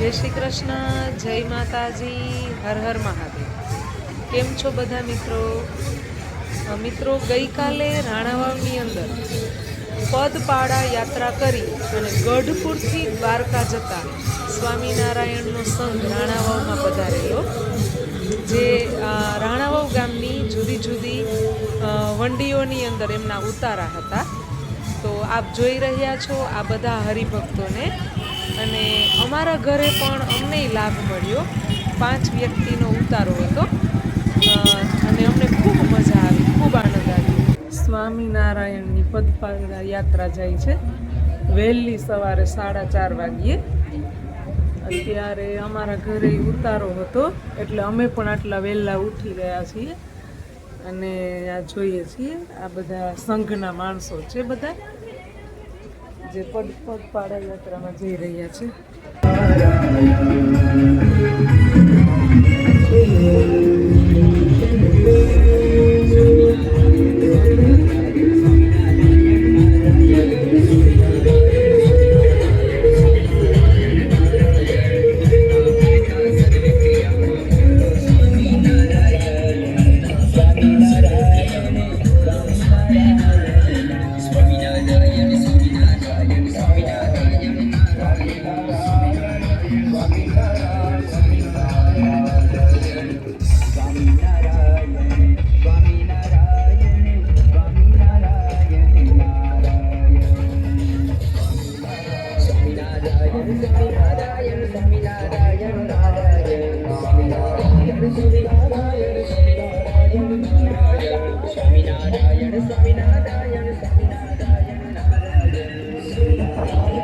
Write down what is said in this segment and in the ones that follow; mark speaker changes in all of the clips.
Speaker 1: જય શ્રી કૃષ્ણ, જય માતાજી, હર હર મહાદેવ. કેમ છો બધા મિત્રો? મિત્રો, ગઈકાલે રાણાવાવની અંદર પદપાડા યાત્રા કરી અને ગઢપુરથી દ્વારકા જતા સ્વામિનારાયણનો સંઘ રાણાવાવમાં પધારેલો, જે રાણાવાવ ગામની જુદી જુદી વંડીઓની અંદર એમના ઉતારા હતા. તો આપ જોઈ રહ્યા છો આ બધા હરિભક્તોને અને અમારા ઘરે પણ અમને લાભ મળ્યો. પાંચ વ્યક્તિનો ઉતારો હતો. અને અમને ખૂબ મજા આવી, ખૂબ આનંદ આવ્યો. સ્વામિનારાયણની પદપાદા યાત્રા જાય છે. વહેલી સવારે સાડા ચાર વાગ્યે. અત્યારે અમારા ઘરે ઉતારો હતો. એટલે અમે પણ આટલા વહેલા ઉઠી ગયા છીએ. અને આ જોઈએ છીએ. આ બધા સંઘના માણસો છે બધા. જે પદ પગપાળા યાત્રામાં જઈ રહ્યા છે.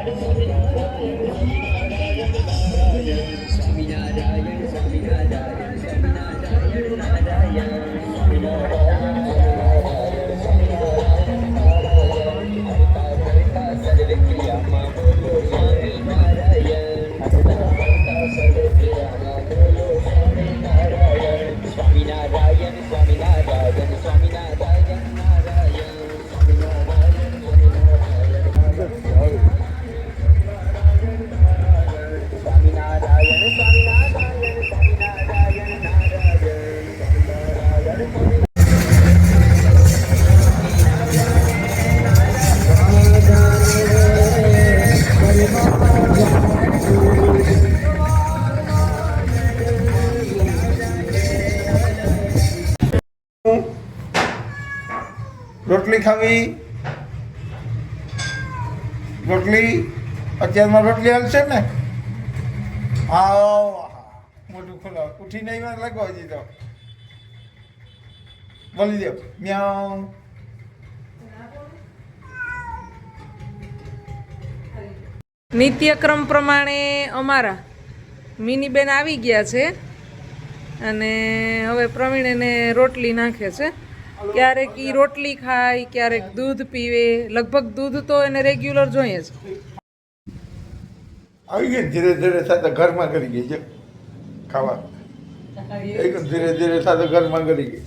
Speaker 2: அடுத்தது ખાવી રોટલી, અત્યારમાં રોટલી હાલશે ને? હા મોટું ખોલો. ઉઠી નહીં માં લાગવા હજી તો. બોલી દો. મ્યાઉ.
Speaker 1: નિત્યક્રમ પ્રમાણે અમારા મિનીબેન આવી ગયા છે અને હવે પ્રવીણ એને રોટલી નાખે છે. ક્યારેક એ રોટલી ખાય, ક્યારેક દૂધ પીવે. લગભગ દૂધ તો એને રેગ્યુલર જોઈએ જ.
Speaker 2: આવી ગઈ ધીરે ધીરે સાથે ઘરમાં કરી ગઈ છે ખાવા. એકદમ ધીરે ધીરે સાથે ઘરમાં કરી ગઈ.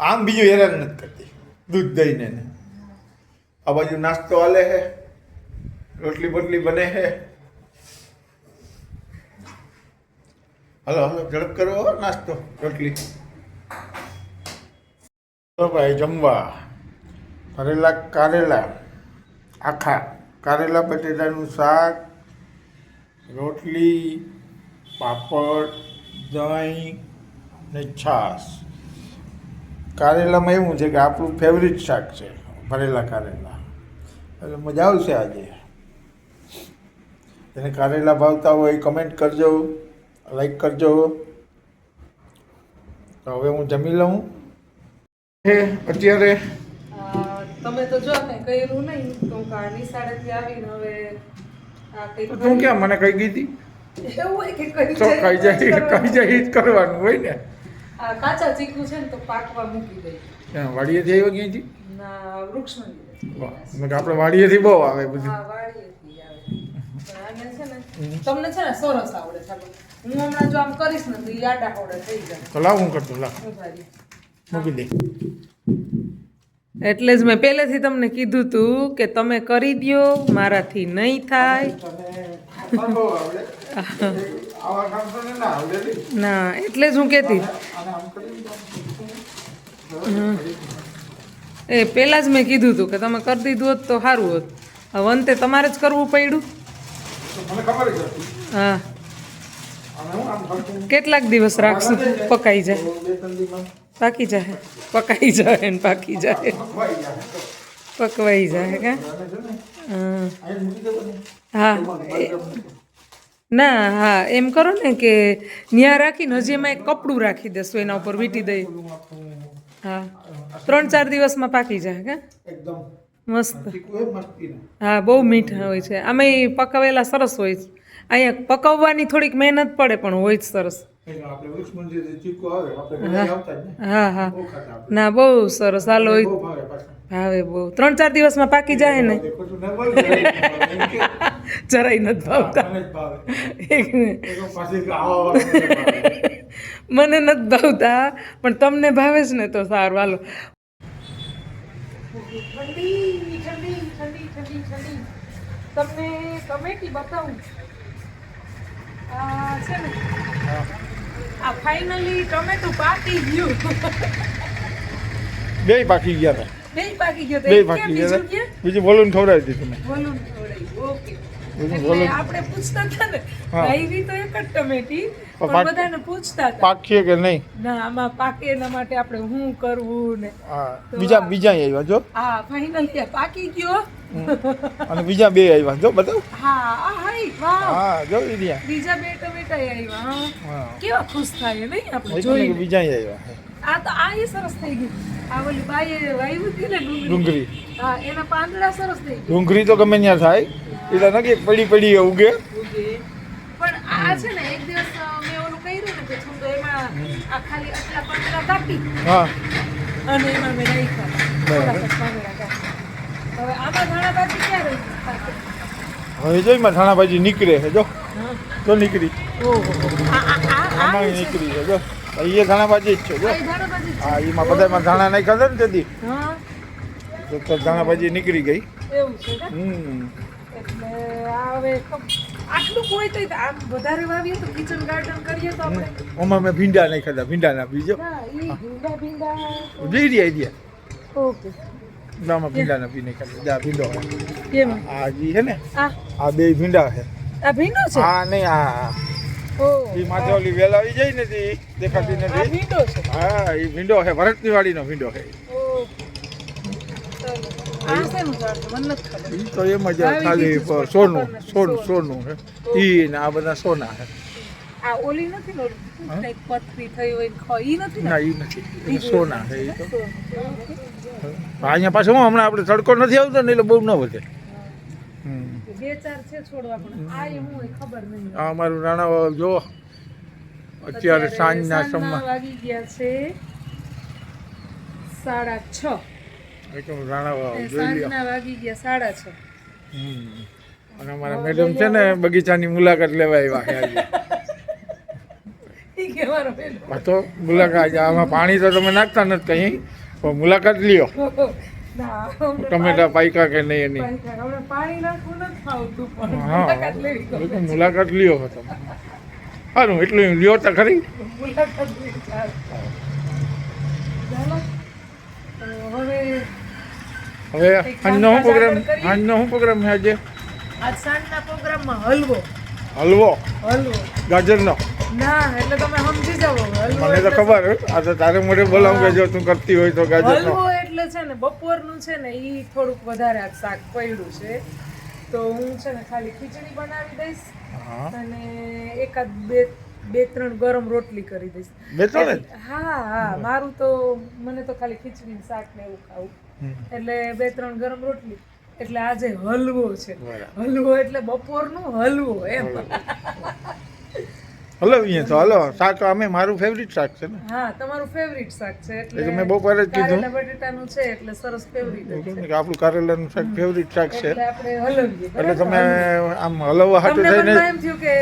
Speaker 2: આમ બીજું હેરાન નથી કરતી, દૂધ દઈને આ બાજુ નાસ્તો હાલે હે રોટલી બોટલી બને છે. હલો હલો ઝડપ કરો નાસ્તો, રોટલી. તો ભાઈ, જમવા. ભરેલા કારેલા, આખા. કારેલા, બટેટાનું શાક, રોટલી, પાપડ, દહીં ને છાશ. કારેલામાં એવું છે કે આપણું ફેવરિટ શાક છે, ભરેલા કારેલા. એટલે મજા આવશે આજે. એને કારેલા ભાવતા હોય કમેન્ટ કરજો. લાઈક કરજો. તો હવે હું જમી લઉં. હે અત્યારે?
Speaker 1: તમે તો જો ને કર્યું નહીં તો કા નિશાળેથી આવીને હવે
Speaker 2: તું ક્યાં મને કહી
Speaker 1: એવું કઈ
Speaker 2: જાય કઈ જાય જ કરવાનું હોય ને.
Speaker 1: કાચા ચીકુ છે ને તો પાકવા મૂકી દઈ
Speaker 2: વાડીએથી આવ્યો ક્યાંથી
Speaker 1: ના વૃક્ષમાં
Speaker 2: આપણે વાડીએથી બહુ આવે બધું.
Speaker 1: હા વાડીએથી આવે. છે ને તમને છે ને સરસ આવડે ચાલો હું હમણાં જો આમ કરીશ ને તો ઈ આડા આવડે થઈ જાય.
Speaker 2: તો લાવ હું કરતો લાવ. મૂકી દે.
Speaker 1: એટલે જ મેં પહેલેથી તમને કીધું તું કે તમે કરી દ્યો મારાથી નહીં થાય.
Speaker 2: ના
Speaker 1: એટલે જ હું કહેતી. એ પહેલાં જ મેં કીધું હતું કે તમે કરી દીધું હોત તો સારું હોત. હવે અંતે તમારે જ કરવું પડ્યું.
Speaker 2: તો મને ખબર જ હતી.
Speaker 1: હા. કેટલાક દિવસ રાખશું? પકાઈ જાય. પાકી જાય. પકાઈ જાય ને પાકી જાય. પકવાઈ જાય કે? હા. ના હા. એમ કરો ને કે ન્યા રાખીને હજી એમાં એક કપડું રાખી દેશું એના ઉપર વીટી દઈ. હા. ત્રણ ચાર દિવસમાં પાકી જાય કે? મસ્ત. હા બહુ મીઠા હોય છે. આમાં પકાવેલા સરસ હોય છે. અહીંયા પકવવાની થોડીક મહેનત પડે પણ હોય જ સરસ.
Speaker 2: એટલે આપણે વૃક્ષ મંદિર ચીકુ આવે આપણે ઘરે આવતા જ ને.
Speaker 1: હા હા. ના બહુ સરસ. હાલો હોય
Speaker 2: ભાવે
Speaker 1: બહુ. ત્રણ ચાર દિવસમાં પાકી જાય ને. જરાય નથી ભાવતા.
Speaker 2: મને જ
Speaker 1: નથી ભાવતા પણ તમને ભાવે છે ને તો સારું. હાલો. ઠંડી ઠંડી ઠંડી ઠંડી ઠંડી. તમને કમેટી બતાવું. છે ને આ ફાઇનલી ટોમેટો પાકી ગયું.
Speaker 2: બે પાકી ગયા હતા
Speaker 1: બે પાકી ગયો
Speaker 2: બે પાકી ગયા
Speaker 1: બીજું
Speaker 2: બોલું ખવડાવી દીધું મેં.
Speaker 1: ઓકે. આપણે પૂછતા હતા ને. તો એક જ ટમેટી પણ બધાને પૂછતા હતા
Speaker 2: પાકીએ કે નહીં?
Speaker 1: ના આમાં પાકે એના માટે આપણે શું કરવું ને
Speaker 2: બીજા બીજા આવ્યા જો.
Speaker 1: હા ફાઇનલી પાકી ગયો.
Speaker 2: અને બીજા બે આવ્યા. જો બતાવ.
Speaker 1: હા વાહ
Speaker 2: હા જો ઈ
Speaker 1: બીજા બે ટમેટા આવ્યા હા. કેવા ખુશ થાય નહીં આપણે
Speaker 2: એટલે બીજા આવ્યા.
Speaker 1: આ તો આ એ સરસ થઈ ગયું. આ ઓલી બાઈએ વાયુ હતી ને ડુંગળી. હા એના પાંદડા સરસ થઈ ગયા.
Speaker 2: ડુંગળી તો ગમે ત્યાં થાય. એટલે નથી પડી પડી ઉગે.
Speaker 1: પણ આ છે ને એક દિવસ મેં ઓલું કર્યું ને કે છું તો એમાં આ ખાલી આટલા પાંદડા કાપી
Speaker 2: હા.
Speaker 1: અને એમાં મેં રાખ્યા.
Speaker 2: બરાબર.
Speaker 1: પાંદડા કાપી. હવે આમાં માં ભાજી ક્યાં રહી?
Speaker 2: હવે જો એમાં ધાણા ભાજી નીકળે છે જો. તો નીકળી. આમાં નીકળી છે જો. એ ધાણા ભાજી જ છે જો. હા એમાં બધામાં ધાણા નાખ્યા હતા ને તેથી. તો ધાણા ભાજી નીકળી ગઈ? હમ.
Speaker 1: એટલે આ હવે ખબ- આટલું કોઈ તો આમ વધારે વાવીએ તો કિચન ગાર્ડન કરીએ તો આપણે.
Speaker 2: ઓમાં મેં ભીંડા નાખ્યા હતા ભીંડાના બીજો.
Speaker 1: ભીંડા ભીંડા.
Speaker 2: જઈ રહ્યા
Speaker 1: ઓકે
Speaker 2: આમાં ભીંડાના બી નાખ્યા ભીંડો
Speaker 1: કેમ?
Speaker 2: આ જી છે ને?
Speaker 1: આ?
Speaker 2: આ બે ભીંડા છે.
Speaker 1: આ ભીંડો છે?
Speaker 2: હા નહીં આ
Speaker 1: ઓ.
Speaker 2: માથે ઓલી વેલ આવી જાય ને તે દેખાતી
Speaker 1: આ ભીંડો છે?
Speaker 2: હા એ ભીંડો છે ભરતની વાડીનો ભીંડો છે.
Speaker 1: આ
Speaker 2: એ તો એમ જ
Speaker 1: આવી
Speaker 2: ખાલી સોનું સોનું
Speaker 1: સોનું.
Speaker 2: હે ઈ ને આ બધા સોના છે.
Speaker 1: આ ઓલી નથી ઓલી કંઈક પથરી થઈ હોય ને નથી ને?
Speaker 2: એ નથી. સોના છે તો. અહીંયા પાછું હું હમણાં આપણે તડકો નથી આવતો ને એટલે બહુ ન વધે.
Speaker 1: બે ચાર છે છોડવા પણ આ એ હું ખબર નહીં
Speaker 2: આ અમારું રાણા જો અત્યારે સાંજના
Speaker 1: વાગી ગયા છે સાડા છ. સાંજના વાગી ગયા સાડા છ.
Speaker 2: અને અમારા મેડમ છે ને બગીચાની મુલાકાત લેવા આવ્યા છે આજે
Speaker 1: ઈ કે મારો પેલો
Speaker 2: આ તો મુલાકાત આમાં પાણી તો તમે નાખતા નથી કहीं પણ મુલાકાત લ્યો. ટમેટા પાયકા કે નહીં એની? હા
Speaker 1: મુલાકાત
Speaker 2: બિલકુલ મુલાકાત લ્યો તમે. સારું એટલું લ્યો તો ખરી.
Speaker 1: હવે
Speaker 2: આજનો શું પ્રોગ્રામ આજનો શું પ્રોગ્રામ છે આજે?
Speaker 1: આજ સાંજના પ્રોગ્રામમાં હલવો.
Speaker 2: હલવો.
Speaker 1: હલવો.
Speaker 2: ગાજરનો.
Speaker 1: ના એટલે તમે સમજી હલવો
Speaker 2: મને તો ખબર આ તો તારે મોઢે બોલાવું કે જો તું કરતી હોય તો ગાજરનો.
Speaker 1: હલવો એટલે છે ને બપોરનું છે ને એ થોડુંક વધારે આ શાક પડ્યું છે. તો હું છે ને ખાલી ખીચડી બનાવી દઈશ અને એકાદ બે બે ત્રણ ગરમ રોટલી કરી દઈશ.
Speaker 2: બે ત્રણ
Speaker 1: હા હા મારું તો મને તો ખાલી ખીચડી શાક ને એવું ખાવું. એટલે બે ત્રણ ગરમ રોટલી. એટલે આજે હલવો છે. હલવો એટલે બપોરનું હલવો એમ.
Speaker 2: હલો અહીંયા તો હલો શાક અમે મારું ફેવરિટ શાક છે ને.
Speaker 1: હા તમારું ફેવરિટ શાક છે એટલે
Speaker 2: મેં બપોરે જ કીધું.
Speaker 1: કારેલા બટેટાનું છે એટલે સરસ ફેવરિટ
Speaker 2: છે. કે આપણું કારેલાનું શાક ફેવરિટ શાક છે.
Speaker 1: એટલે આપણે હલવીએ
Speaker 2: એટલે તમે આમ હલવા હાટું થઈને
Speaker 1: તમને એમ થયું કે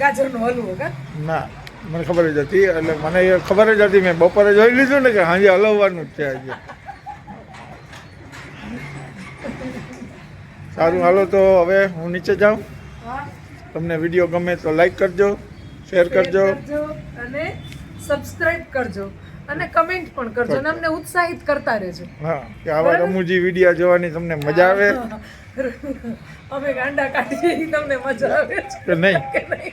Speaker 1: ગાજરનો હલવો કા?
Speaker 2: ના મને ખબર જ હતી. એટલે મને એ ખબર જ હતી. મેં બપોરે જોઈ લીધું ને કે હાજે હલવવાનું જ છે આજે. સારું હાલો તો હવે હું નીચે જાઉં. તમને વીડિયો ગમે તો લાઈક કરજો. શેર કરજો.
Speaker 1: અને સબસ્ક્રાઇબ કરજો અને કમેન્ટ પણ કરજો અને અમને ઉત્સાહિત કરતા રહેજો.
Speaker 2: હા કે આવા રમૂજી વિડિયા જોવાની તમને મજા આવે?
Speaker 1: અમે ગાંડા કાઢીએ તમને મજા આવે કે નહીં?